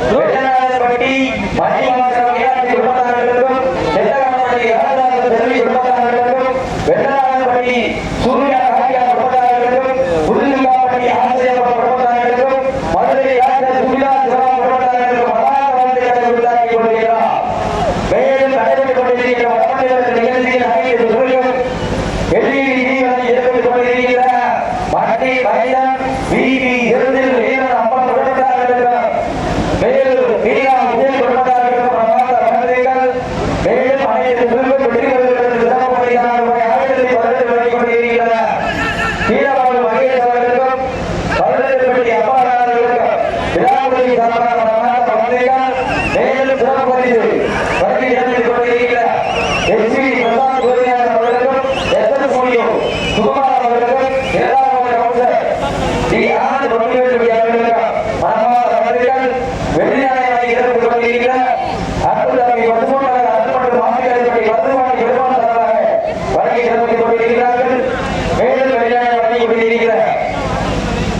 Yeah.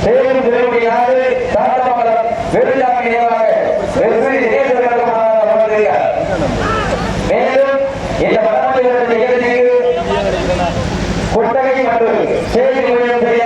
சேரும் திருமணி யாரு? சாத்தமலம் விருதாக நினைவாக மேலும் இந்த பரம்பரை நிகழ்ச்சிக்கு குட்டகை மற்றும் செய்தி செய்ய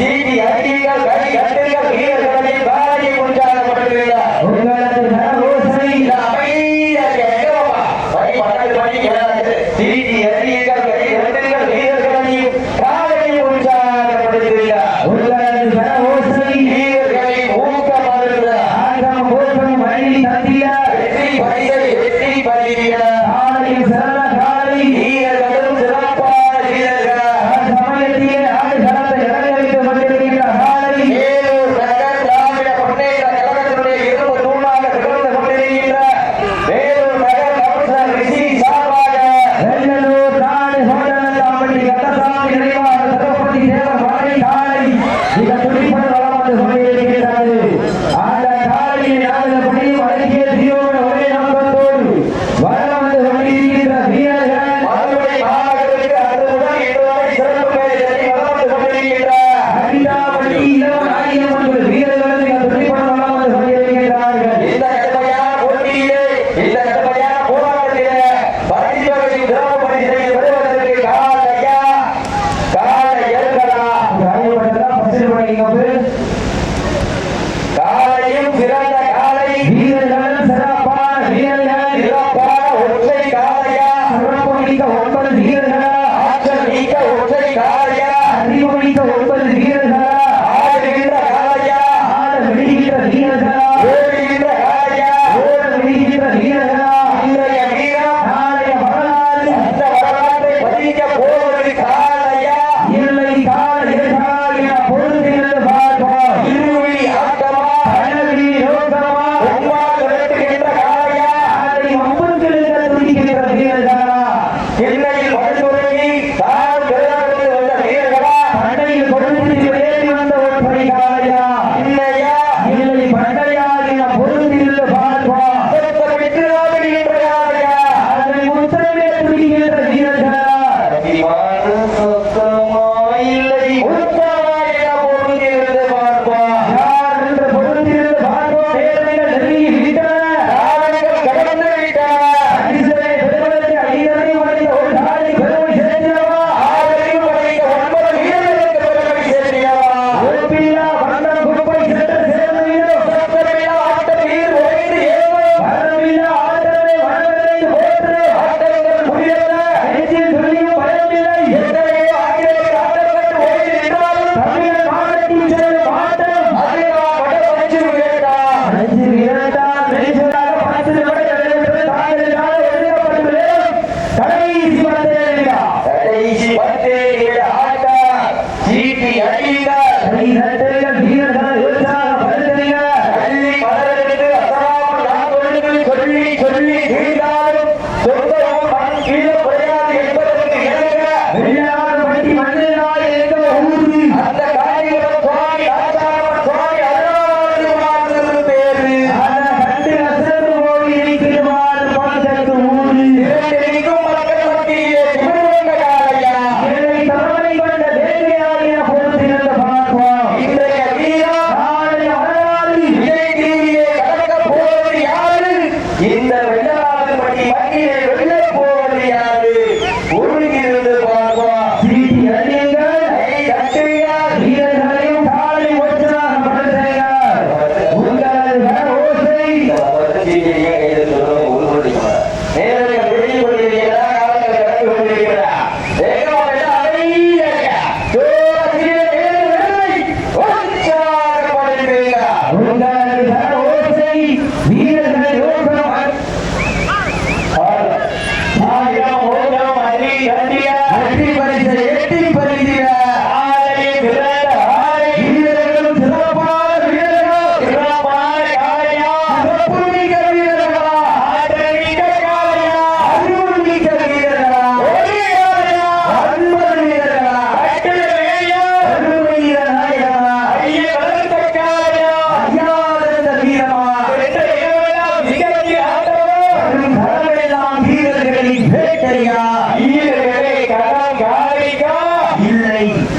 சீடி அடிகள்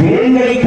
இல்லை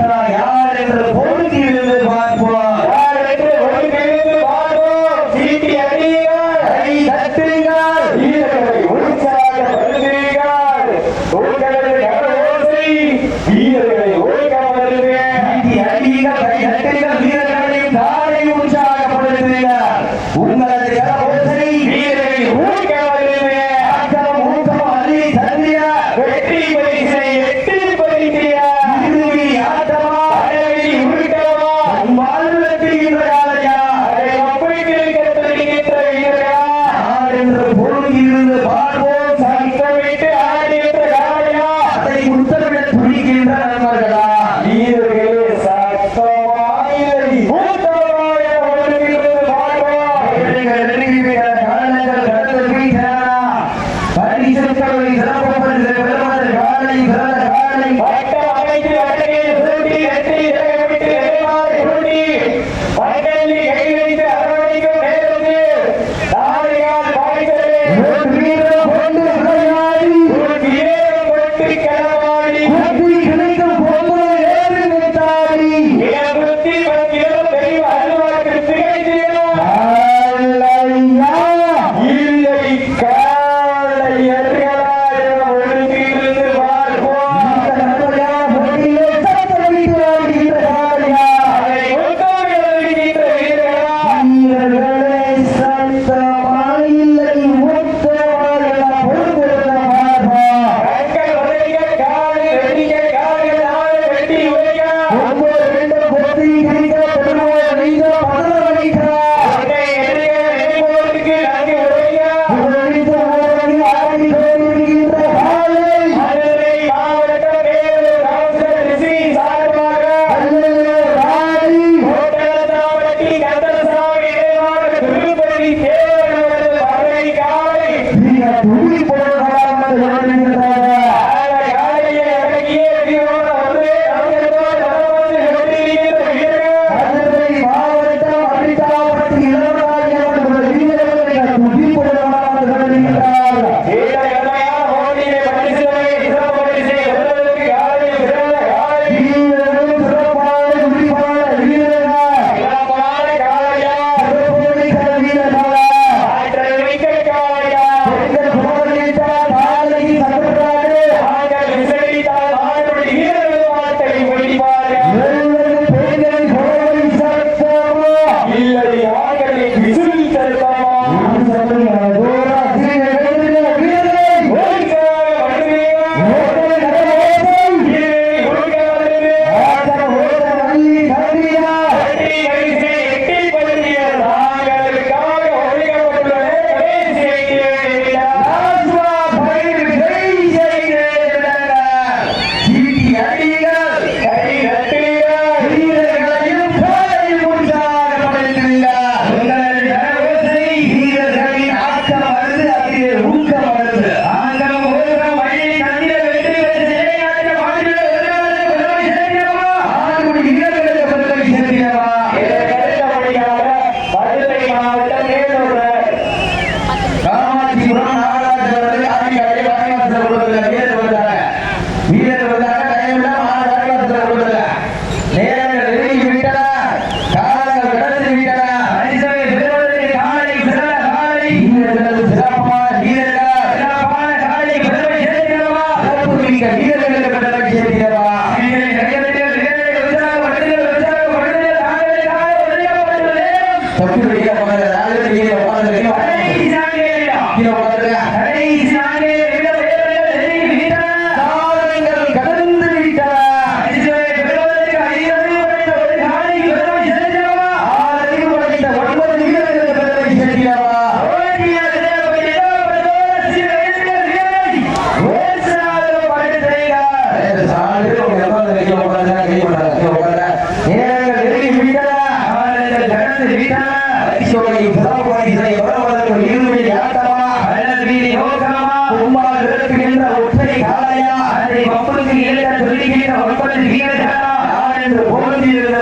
காளையா அதை பம்புக்கு இழுக்க சொல்லிக்கிற ஒன்பது வீரர்களா யார் என்று பொருந்தியிருந்த